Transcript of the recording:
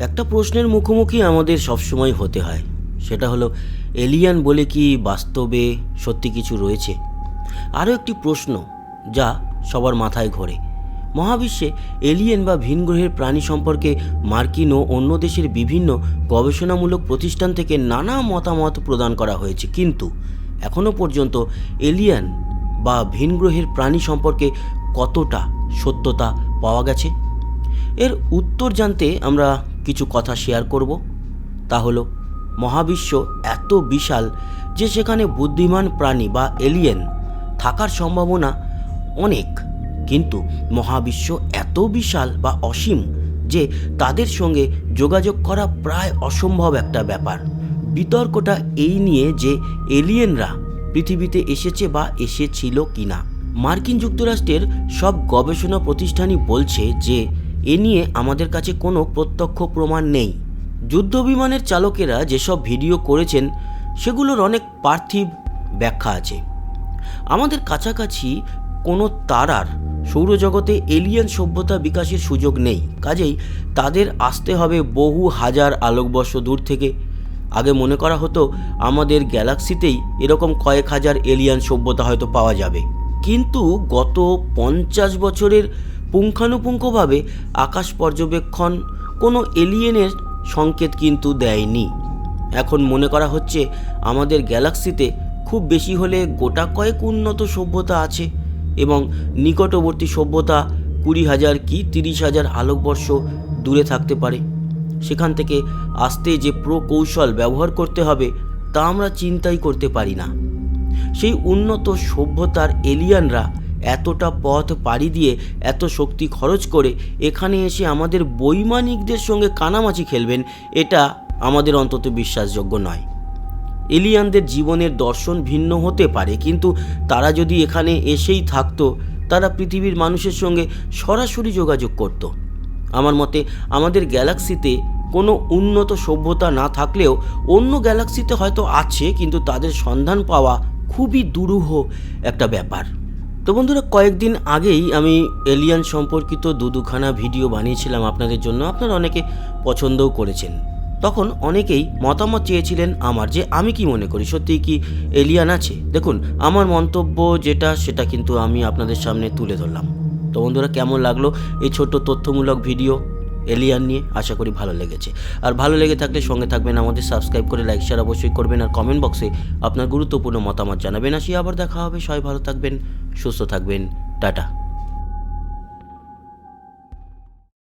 একটা প্রশ্নের মুখোমুখি আমাদের সবসময় হতে হয়। সেটা হলো, এলিয়ান বলে কি বাস্তবে সত্যি কিছু রয়েছে? আরও একটি প্রশ্ন, যা সবার মাথায় ঘোরে। মহাবিশ্বে এলিয়েন বা ভিনগ্রহের প্রাণী সম্পর্কে মার্কিন ও অন্য দেশের বিভিন্ন গবেষণামূলক প্রতিষ্ঠান থেকে নানা মতামত প্রদান করা হয়েছে। কিন্তু এখনও পর্যন্ত এলিয়ান বা ভিনগ্রহের প্রাণী সম্পর্কে কতটা সত্যতা পাওয়া গেছে? এর উত্তর জানতে আমরা কিছু কথা শেয়ার করব। তা হলো, মহাবিশ্ব এত বিশাল যে সেখানে বুদ্ধিমান প্রাণী বা এলিয়েন থাকার সম্ভাবনা অনেক। কিন্তু মহাবিশ্ব এত বিশাল বা অসীম যে তাদের সঙ্গে যোগাযোগ করা প্রায় অসম্ভব একটা ব্যাপার। বিতর্কটা এই নিয়ে যে এলিয়েনরা পৃথিবীতে এসেছে বা এসেছিল কিনা। মার্কিন যুক্তরাষ্ট্রের সব গবেষণা প্রতিষ্ঠানই বলছে যে এ নিয়ে আমাদের কাছে কোনো প্রত্যক্ষ প্রমাণ নেই। যুদ্ধবিমানের চালকেরা যেসব ভিডিও করেছেন, সেগুলোর অনেক পার্থিব ব্যাখ্যা আছে। আমাদের কাছাকাছি কোনো তারার সৌরজগতে এলিয়েন সভ্যতা বিকাশের সুযোগ নেই। কাজেই তাদের আসতে হবে বহু হাজার আলোকবর্ষ দূর থেকে। আগে মনে করা হতো, আমাদের গ্যালাক্সিতেই এরকম কয়েক হাজার এলিয়ান সভ্যতা হয়তো পাওয়া যাবে। কিন্তু গত পঞ্চাশ বছরের পুঙ্খানুপুঙ্খভাবে আকাশ পর্যবেক্ষণ কোনো এলিয়েনের সংকেত কিন্তু দেয়নি। এখন মনে করা হচ্ছে আমাদের গ্যালাক্সিতে খুব বেশি হলে গোটা কয়েক উন্নত সভ্যতা আছে এবং নিকটবর্তী সভ্যতা কুড়ি হাজার কি তিরিশ হাজার আলোকবর্ষ দূরে থাকতে পারে। সেখান থেকে আসতে যে প্রকৌশল ব্যবহার করতে হবে তা আমরা চিন্তাই করতে পারি না। সেই উন্নত সভ্যতার এলিয়ানরা এতটা পথ পাড়ি দিয়ে এত শক্তি খরচ করে এখানে এসে আমাদের বৈমানিকদের সঙ্গে কানামাছি খেলবেন, এটা আমাদের অন্তত বিশ্বাসযোগ্য নয়। এলিয়ানদের জীবনের দর্শন ভিন্ন হতে পারে, কিন্তু তারা যদি এখানে এসেই থাকতো, তারা পৃথিবীর মানুষের সঙ্গে সরাসরি যোগাযোগ করত। আমার মতে, আমাদের গ্যালাক্সিতে কোনো উন্নত সভ্যতা না থাকলেও অন্য গ্যালাক্সিতে হয়তো আছে, কিন্তু তাদের সন্ধান পাওয়া খুবই দুরূহ একটা ব্যাপার। তো বন্ধুরা, কয়েকদিন আগেই আমি এলিয়ান সম্পর্কিত দু দুখানা ভিডিও বানিয়েছিলাম আপনাদের জন্য। আপনারা অনেকে পছন্দও করেছেন। তখন অনেকেই মতামত চেয়েছিলেন আমার যে আমি কি মনে করি? সত্যি কি এলিয়ান আছে? দেখুন, আমার মন্তব্য যেটা, সেটা কিন্তু আমি আপনাদের সামনে তুলে ধরলাম। তো বন্ধুরা, কেমন লাগল এই ছোট্ট তথ্যমূলক ভিডিও? এলিয়ান নিয়ে আশা করি ভালো লেগেছে। আর ভালো লেগে থাকলে সঙ্গে থাকবেন আমাদের সাবস্ক্রাইব করে লাইক শেয়ার অবশ্যই করবেন। আর কমেন্ট বক্সে আপনার গুরুত্বপূর্ণ মতামত জানাবেন। আসি আবার দেখা হবে। সবাই ভালো থাকবেন, সুস্থ থাকবেন। টাটা।